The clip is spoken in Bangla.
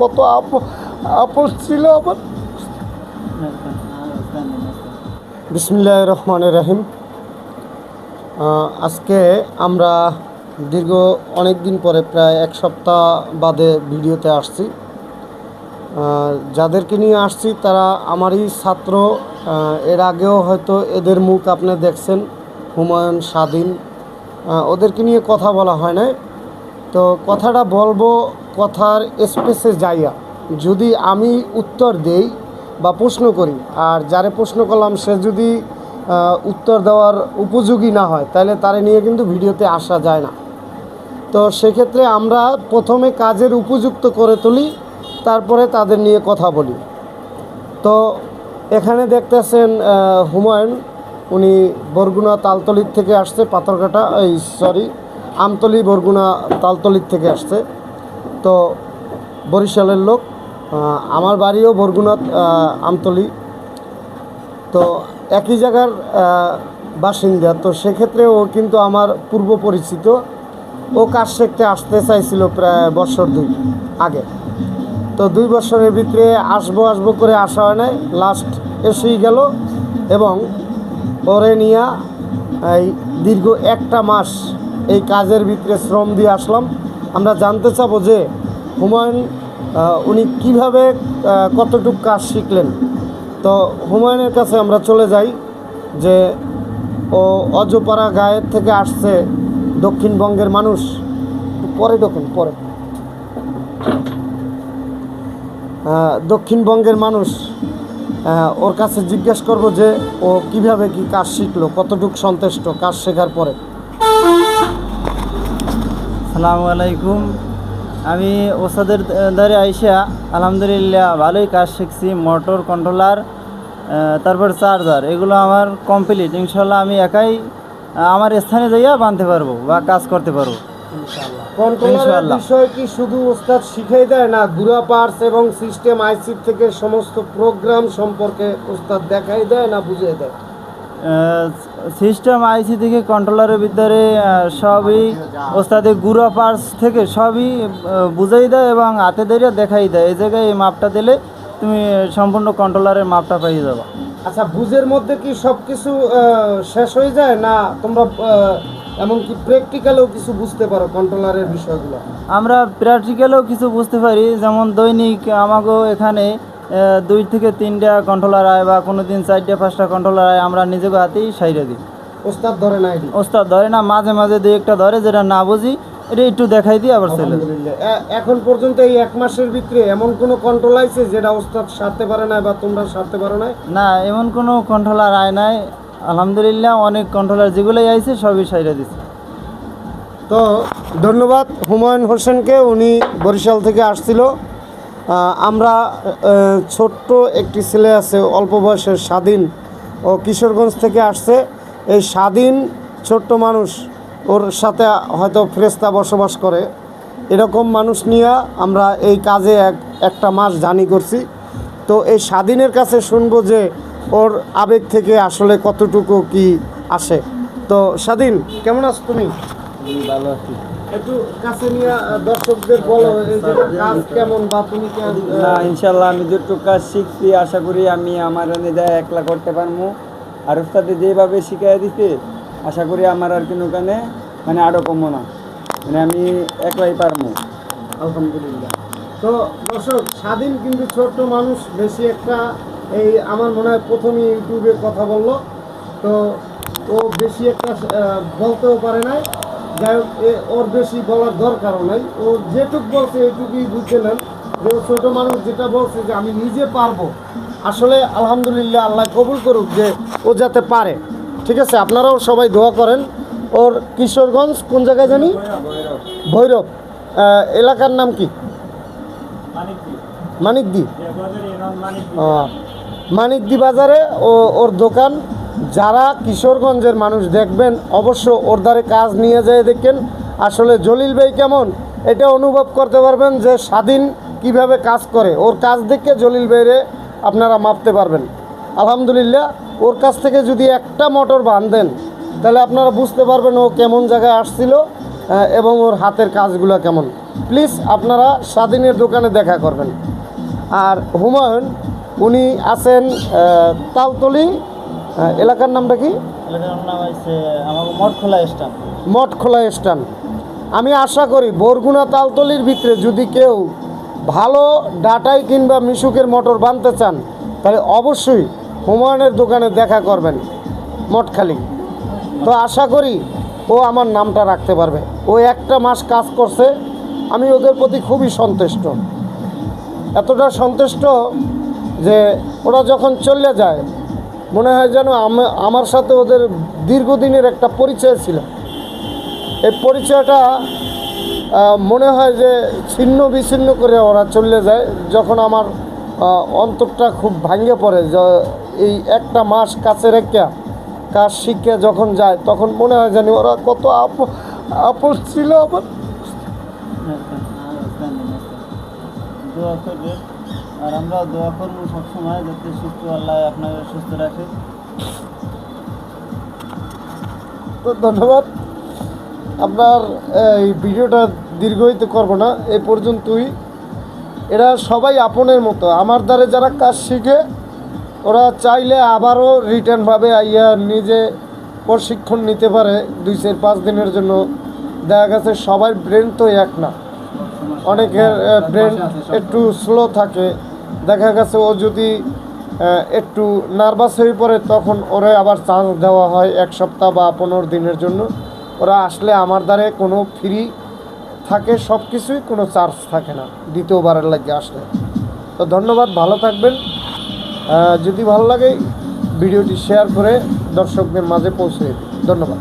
কত আপ- আপোষ ছিল আমার। বিসমিল্লাহ রহমান রহিম। আজকে আমরা দীর্ঘ অনেক দিন পরে, প্রায় এক সপ্তাহ বাদে ভিডিওতে আসছি। যাদেরকে নিয়ে আসছি, তারা আমারই ছাত্র। এর আগেও হয়তো এদের মুখ আপনি দেখছেন, হুমায়ুন, স্বাধীন। ওদেরকে নিয়ে কথা বলা হয় না তো কথাটা বলব কথার স্পেসে যাইয়া। যদি আমি উত্তর দেই বা প্রশ্ন করি, আর যারে প্রশ্ন করলাম সে যদি উত্তর দেওয়ার উপযোগী না হয়, তাহলে তারে নিয়ে কিন্তু ভিডিওতে আসা যায় না। তো সেক্ষেত্রে আমরা প্রথমে কাজের উপযুক্ত করে তুলি, তারপরে তাদের নিয়ে কথা বলি। তো এখানে দেখতেছেন হুমায়ুন। উনি বরগুনা তালতলির থেকে আসছে পাথরঘাটা, এই সরি আমতলি, বরগুনা তালতলির থেকে আসছে। তো বরিশালের লোক আমার বাড়িও বরগুনা আমতলি। তো একই জায়গার বাসিন্দা। তো সেক্ষেত্রে ও কিন্তু আমার পূর্ব পরিচিত। ও কাজ শিখতে আসতে চাইছিল প্রায় বছর দুই আগে। তো দুই বছরের ভিতরে আসব আসব করে আসা হয় নাই। লাস্ট এসেই গেল এবং ওরে নিয়ে এই দীর্ঘ একটা মাস এই কাজের ভিতরে শ্রম দিয়ে আসলাম। আমরা জানতে চাবো যে হুমায়ুন উনি কীভাবে কতটুকু কাজ শিখলেন? তো হুমায়ুনের কাছে আমরা চলে যাই যে ও অজপাড়া গায়ের থেকে আসছে দক্ষিণবঙ্গের মানুষ। পরে ঢোকেন, পরে। দক্ষিণবঙ্গের মানুষ ওর কাছে জিজ্ঞেস করব যে ও কীভাবে কি কাজ শিখলো, কতটুকু সন্তুষ্ট কাজ শেখার পরে। সালামু আলাইকুম। আমি ওসাদের দ্বারে আইসা আলহামদুলিল্লাহ ভালোই কাজ শিখছি মোটর কন্ট্রোলার তারপর চার্জার এগুলো আমার কমপ্লিট ইনশাল্লাহ আমি একাই আমার স্থানে যাইয়া বানতে পারব বা কাজ করতে পারব। কন্ট্রোলারের। বিষয় কি শুধু ওস্তাদ শিখাই দেয় না গুড়া পার্টস এবং সিস্টেম আইসি থেকে সমস্ত প্রোগ্রাম সম্পর্কে ওস্তাদ দেখাই দেয় না বুঝিয়ে দেয়? সিস্টেম আইসি থেকে কন্ট্রোলারের ভিতরে সবই ওস্তাদে গুঁড়া পার্স থেকে সবই বুঝাই দেয় এবং হাতে ধরে দেখাই দেয়। এই জায়গায় এই মাপটা দিলে তুমি সম্পূর্ণ কন্ট্রোলারের মাপটা পেয়ে যাবে। আচ্ছা বুঝের মধ্যে কি সব কিছু শেষ হয়ে যায় না তোমরা এমনকি প্র্যাকটিক্যালেও কিছু বুঝতে পারো কন্ট্রোলারের বিষয়গুলো? আমরা প্র্যাকটিক্যালেও কিছু বুঝতে পারি যেমন দৈনিক আমাকেও এখানে দুই থেকে তিনটা কন্ট্রোলার আয় বা কোনো দিন চারটা পাঁচটা কন্ট্রোলার আয় আমরা নিজেকে হাতেই সাইরে দিই। ওস্তাদ ধরে না ওস্তাদ ধরে না মাঝে মাঝে দুই একটা ধরে যেটা না বুঝি এটা একটু দেখাই দিই আবার ছেলে এখন পর্যন্ত এই এক মাসের ভিতরে এমন কোনো কন্ট্রোল আইছে যেটা ওস্তাদ সারতে পারে না বা তোমরা সারতে পারো না না এমন কোনো কন্ট্রোলার আয় নাই। আলহামদুলিল্লাহ অনেক কন্ট্রোলার যেগুলোই আইছে সবই সাইরে দিচ্ছে তো ধন্যবাদ হুমায়ুন হোসেনকে উনি বরিশাল থেকে আসছিল। আমরা ছোট্ট একটি ছেলে আছে, অল্প বয়সের স্বাধীন। ও কিশোরগঞ্জ থেকে আসছে। এই স্বাধীন ছোট্ট মানুষ, ওর সাথে হয়তো ফ্রেস্তা বসবাস করে। এরকম মানুষ নিয়ে আমরা এই কাজে এক, একটা মাস জানি করছি। তো এই স্বাধীনের কাছে শুনব যে ওর আবেগ থেকে আসলে কতটুকু কি আসে। তো স্বাধীন, কেমন আছো তুমি? ভালো আছি। একটু কাছে নিয়ে দর্শকদের বলো কাজ কেমন বা তুমি না ইনশাল্লাহ আমি যেটুকু কাজ শিখছি আশা করি আমি আমার নিজে একলা করতে পারব আর ওস্তাদে যেভাবে শিখাই দিতে আশা করি আমার আর কোনো কানে মানে আরও কমো না। মানে আমি একলাই পারব আলহামদুলিল্লাহ। তো দর্শক স্বাধীন কিন্তু ছোট্ট মানুষ বেশি একটা এই আমার মনে হয় প্রথমে ইউটিউবে কথা বলল। তো ও বেশি একটা বলতেও পারে নাই। যাই হোক এ- ওর বেশি বলার দরকারও নাই। ও যেটুক বলছে এইটুকুই বুঝতে নেন যে ও ছোটো মানুষ যেটা বলছে যে আমি নিজে পারব। আসলে আলহামদুলিল্লাহ আল্লাহ কবুল করুক যে ও যাতে পারে। ঠিক আছে আপনারাও সবাই দোয়া করেন। ওর কিশোরগঞ্জ কোন জায়গায় জানি? ভৈরব। এলাকার নাম কি? মানিকদি। মানিকদি বাজারে ও ওর দোকান। যারা কিশোরগঞ্জের মানুষ দেখবেন, অবশ্য ওর দ্বারে কাজ নিয়ে যায় দেখেন। আসলে জলিল ভাই কেমন? এটা অনুভব করতে পারবেন যে স্বাধীন কীভাবে কাজ করে। ওর কাজ দেখে জলিল ভাইরে আপনারা মাপতে পারবেন। আলহামদুলিল্লাহ, ওর কাছ থেকে যদি একটা মোটর বাঁধেন, তাহলে আপনারা বুঝতে পারবেন ও কেমন জায়গায় আসছিল এবং ওর হাতের কাজগুলো কেমন। প্লিজ আপনারা স্বাধীনের দোকানে দেখা করবেন। আর হুমায়ুন, উনি আছেন তালতলি এলাকার নামটা কি? এলাকার নাম হচ্ছে আমার মঠখোলা মঠখোলা স্টান আমি আশা করি বরগুনা তালতলির ভিতরে যদি কেউ ভালো ডাটাই কিংবা মিশুকের মোটর বানতে চান তাহলে অবশ্যই হুমায়ুনের দোকানে দেখা করবেন মঠখালি। তো আশা করি ও আমার নামটা রাখতে পারবে। ও একটা মাস কাজ করছে আমি ওদের প্রতি খুবই সন্তুষ্ট। এতটা সন্তুষ্ট যে ওরা যখন চলে যায় মনে হয় যেন আমার সাথে ওদের দীর্ঘদিনের একটা পরিচয় ছিল এই পরিচয়টা মনে হয় যে ছিন্ন বিচ্ছিন্ন করে ওরা চলে যায় যখন আমার অন্তরটা খুব ভাঙে পড়ে এই একটা মাস কাছে রেখে কাজ শিখে যখন যায় তখন মনে হয় জানি ওরা কত আপ আপন ছিল আমার আর আমরা দোয়া করব সবসময় যাতে সুস্থ আল্লাহ আপনাকে সুস্থ রাখে। তো ধন্যবাদ। আপনার, এই ভিডিওটা দীর্ঘায়িত করব না, এ পর্যন্তই। এরা সবাই আপনের মতো। আমার দ্বারে যারা কাজ শিখে, ওরা চাইলে আবারও রিটার্নভাবে আইয়া নিজে প্রশিক্ষণ নিতে পারে। দুই চার পাঁচ দিনের জন্য। দেখা গেছে সবার ব্রেন তো এক না। অনেকের ব্রেন একটু স্লো থাকে। দেখা গেছে ও যদি একটু নার্ভাস হয়ে পড়ে, তখন ওরে আবার চান্স দেওয়া হয় এক সপ্তাহ বা পনেরো দিনের জন্য। ওরা আসলে আমার দ্বারে কোনো ফ্রি থাকে সব কিছুই কোনো চার্জ থাকে না, দ্বিতীয়বারের লাগে আসলে। তো ধন্যবাদ, ভালো থাকবেন। যদি ভালো লাগে, ভিডিওটি শেয়ার করে দর্শকদের মাঝে পৌঁছে ধন্যবাদ।